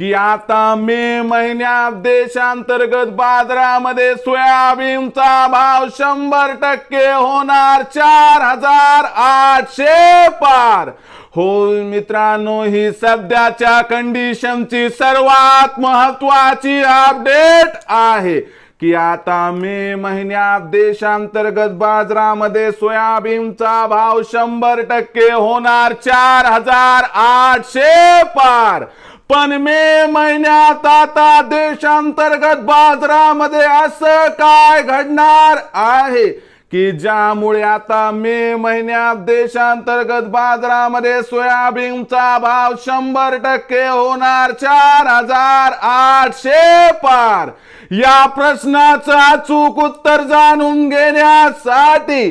की आता मे महिन्यात देशांतर्गत बाजारामध्ये सोयाबीनचा भाव शंभर टक्के होणार चार हजार आठशे पार. हो मित्रांनो ही सध्याच्या कंडिशनची सर्वात महत्वाची अपडेट आहे की आता मे महिन्यात देशांतर्गत बाजारामध्ये सोयाबीनचा भाव शंभर टक्के होणार चार हजार आठशे पार. पण मे महिन्यात आता देशांतर्गत बाजारामध्ये असं काय घडणार आहे? की ज्यामुळे आता मे महिन्यात देशांतर्गत बाजारामध्ये सोयाबीनचा भाव शंभर टक्के होणार चार हजार आठशे पार? या प्रश्नाचं अचूक उत्तर जाणून घेण्यासाठी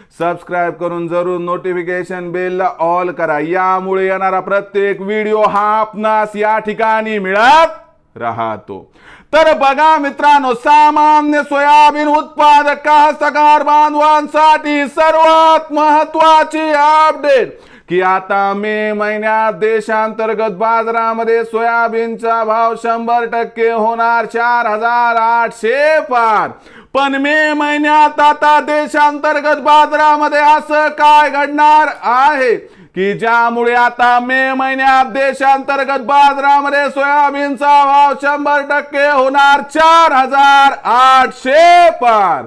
सबस्क्राईब करून जरूर नोटिफिकेशन बेलला ऑल करा. यामुळे येणारा प्रत्येक व्हिडिओ हा आपणास या ठिकाणी मिळत राहतो. तर बघा मित्रांनो सामान्य सोयाबीन उत्पादक कास्तकार बांधवांसाठी सर्वात महत्वाची अपडेट की आता मे महिन्यात देशांतर्गत बाजारामध्ये सोयाबीनचा भाव शंभर टक्के होणार चार हजार आठशे पार. पण मे महिन्यात आता देशांतर्गत बाजारामध्ये असं काय घडणार आहे? की ज्यामुळे आता मे महिन्यात देशांतर्गत बाजारामध्ये सोयाबीनचा भाव शंभर टक्के होणार चार हजार आठशे पार.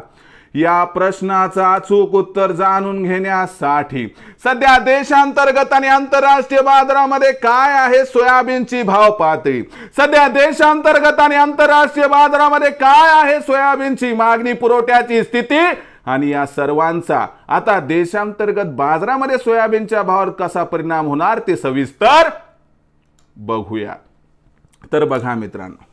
या प्रश्नाचा अचूक उत्तर जाणून घेण्यासाठी सध्या देशांतर्गत आणि आंतरराष्ट्रीय बाजारामध्ये काय आहे सोयाबीनची भाव पातळी? सध्या देशांतर्गत आणि आंतरराष्ट्रीय बाजारामध्ये काय आहे सोयाबीनची मागणी पुरवठ्याची स्थिती? आणि या सर्वांचा आता देशांतर्गत बाजारामध्ये सोयाबीनच्या भावावर कसा परिणाम होणार ते सविस्तर बघूया. तर बघा मित्रांनो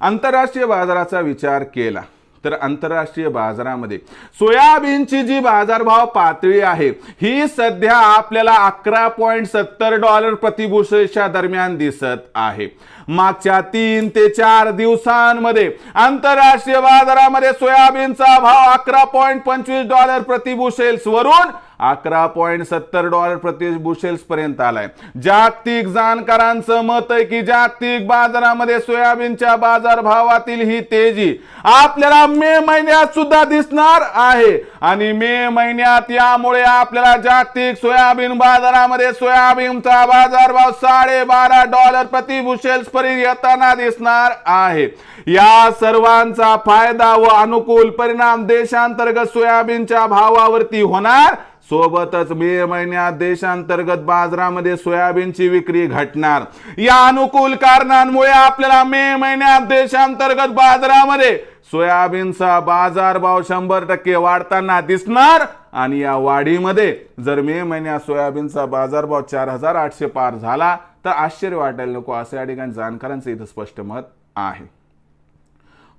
आंतरराष्ट्रीय बाजाराचा विचार केला. तर आंतरराष्ट्रीय बाजारामध्ये. सोयाबीनची जी बाजारभाव पातळी आहे ही सध्या आपल्याला अकरा पॉईंट सत्तर डॉलर प्रतिभूषेच्या दरम्यान दिसत आहे. मागच्या तीन ते चार दिवसांमध्ये आंतरराष्ट्रीय बाजारामध्ये सोयाबीनचा भाव अकरा पॉईंट पंचवीस डॉलर प्रतिभूषेल्स वरून अकरा पॉईंट सत्तर डॉलर प्रति बुशेल्स पर्यंत आलाय. जागतिक जाणकारांचं मत आहे की जागतिक बाजारामध्ये सोयाबीनच्या बाजार भावातील ही तेजी आपल्याला मे महिन्यात सुद्धा दिसणार आहे. आणि मे महिन्यात यामुळे आपल्याला जागतिक सोयाबीन बाजारामध्ये सोयाबीनचा बाजारभाव साडेबारा डॉलर प्रति बुशेल्स पर्यंत येताना दिसणार आहे. या सर्वांचा फायदा व अनुकूल परिणाम देशांतर्गत सोयाबीनच्या भावावरती होणार सोबतच मे महिन्यात देशांतर्गत बाजारामध्ये सोयाबीनची विक्री घटणार. या अनुकूल कारणांमुळे आपल्याला मे महिन्यात देशांतर्गत बाजारामध्ये सोयाबीनचा बाजारभाव शंभर टक्के वाढताना दिसणार आणि या वाढीमध्ये जर मे महिन्यात सोयाबीनचा बाजारभाव चार हजार आठशे पार झाला तर आश्चर्य वाटायला नको. असं या ठिकाणी जाणकारांचं इथं स्पष्ट मत आहे.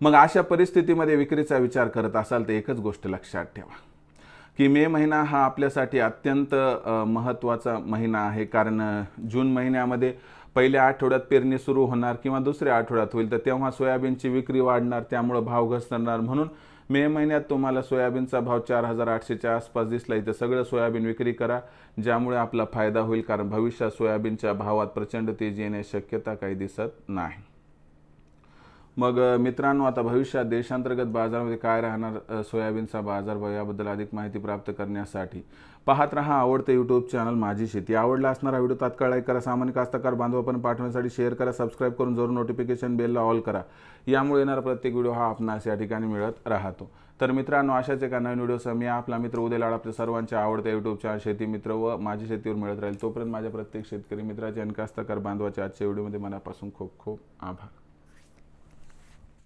मग अशा परिस्थितीमध्ये विक्रीचा विचार करत असाल तर एकच गोष्ट लक्षात ठेवा. की मे महिना हा आपल्यासाठी अत्यंत महत्त्वाचा महिना आहे. कारण जून महिन्यामध्ये पहिल्या आठवड्यात पेरणी सुरू होणार किंवा दुसऱ्या आठवड्यात होईल. तर तेव्हा सोयाबीनची विक्री वाढणार त्यामुळं भाव घसरणार. म्हणून मे महिन्यात तुम्हाला सोयाबीनचा भाव चार हजार आठशेच्या आसपास दिसला. इथं सगळं सोयाबीन विक्री करा ज्यामुळे आपला फायदा होईल. कारण भविष्यात सोयाबीनच्या भावात प्रचंड तेजी येण्याची शक्यता काही दिसत नाही. मग मित्रांनो आता भविष्यात देशांतर्गत बाजारामध्ये काय राहणार सोयाबीनचा बाजारभाव याबद्दल अधिक माहिती प्राप्त करण्यासाठी पाहत रहा आवडते यूट्यूब चॅनल माझी शेती. आवडला असणारा व्हिडिओ तात्काळ लाईक करा सामान्य कास्तकार पण पाठवण्यासाठी शेअर करा सबस्क्राईब करून जरूर नोटिफिकेशन बेलला ऑल करा. यामुळे येणारा प्रत्येक व्हिडिओ हा आपणास या ठिकाणी मिळत राहतो. तर मित्रांनो अशाच एका नवीन व्हिडिओसह मी आपला मित्र उदय लाड आपल्या सर्वांच्या आवडत्या यूट्यूब चॅनल शेती मित्र व माझी शेतीवर मिळत राहील. तोपर्यंत माझ्या प्रत्येक शेतकरी मित्राचे आणि कास्तकार बांधवाच्या आजच्या व्हिडिओमध्ये मनापासून खूप खूप आभार.